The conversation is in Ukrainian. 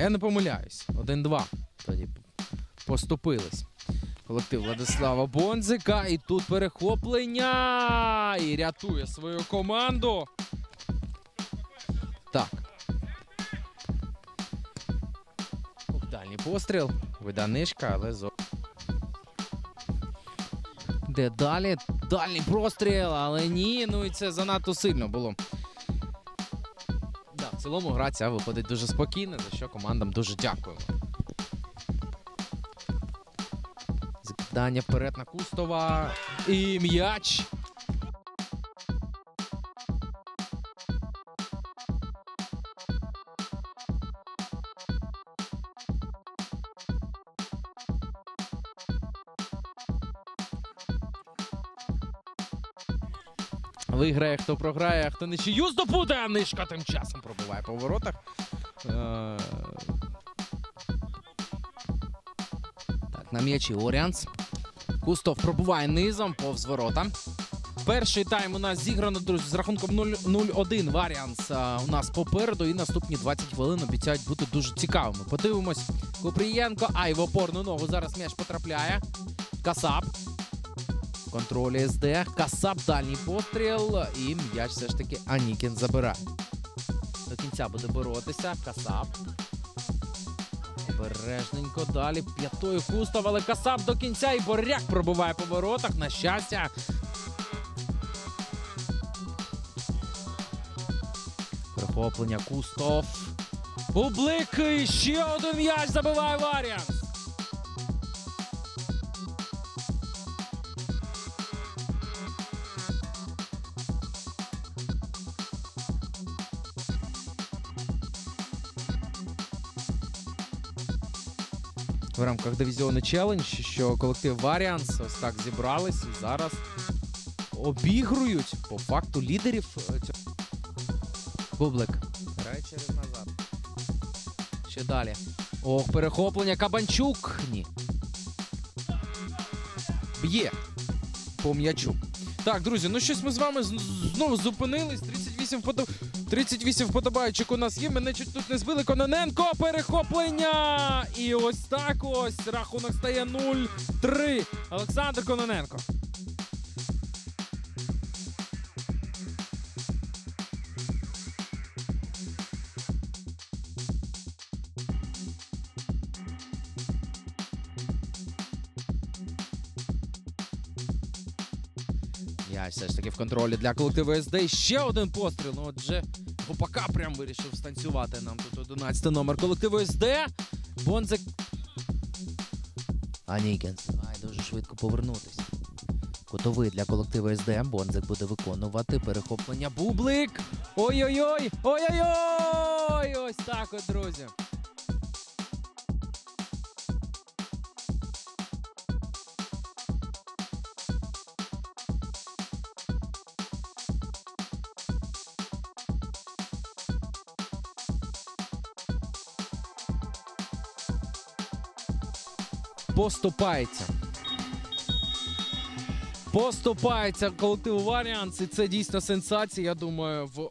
Я не помиляюсь. 1-2. Тоді поступились. Колектив Владислава Бонзика. І тут перехоплення. І рятує свою команду. Так. Дальній постріл. Виданишка, але зо. Де далі? Дальній простріл, але ні. Ну і це занадто сильно було. В цілому гра ця виходить дуже спокійно, за що командам дуже дякуємо. Закидання вперед на Кустова. І м'яч. Виграє, хто програє, хто нічию здобуде, а нишка тим часом пробиває по воротах. Е, Так, на м'ячі Оріанс. Кустов пробуває низом повз ворота. Перший тайм у нас зіграно, друзі, з рахунком 0-1 Варіанс у нас попереду. І наступні 20 хвилин обіцяють бути дуже цікавими. Подивимось. Купрієнко, ай в опорну ногу. Зараз м'яч потрапляє. Касап. Контролі СД. Касап дальній постріл. І м'яч все ж таки Анікін забирає. До кінця буде боротися. Касап. Обережненько далі. П'ятою Кустов, але Касап до кінця і Боряк пробиває по воротах. На щастя. Прихоплення Кустов. Бублик. І ще один м'яч забиває Варіанс. В рамках дивізіону челендж, що колектив Варіанс ось так зібрались і зараз обігрують по факту лідерів. е, цього. Бублик. Грає через назад. Ще далі. Ох, перехоплення. Кабанчук. Ні. Б'є по м'ячу. Так, друзі, ну щось ми з вами знову зупинились. 38 фото... 38 вподобайчик у нас є. Мене чуть тут не збили. Кононенко. Перехоплення. І ось так ось рахунок стає 0-3. Олександр Кононенко. Я все ж таки в контролі для колективу СД. Ще один постріл. Ну, отже, Гопака прям вирішив станцювати нам тут 11 номер колективу СД. Бонзик. Анікенс. Має дуже швидко повернутися. Кутовий для колективу СД. Бонзик буде виконувати перехоплення. Бублик. Ой-ой-ой! Ой-ой-ой! Ось так от, друзі. Поступається. Поступається колективу Варіанс, і це дійсно сенсація. Я думаю, в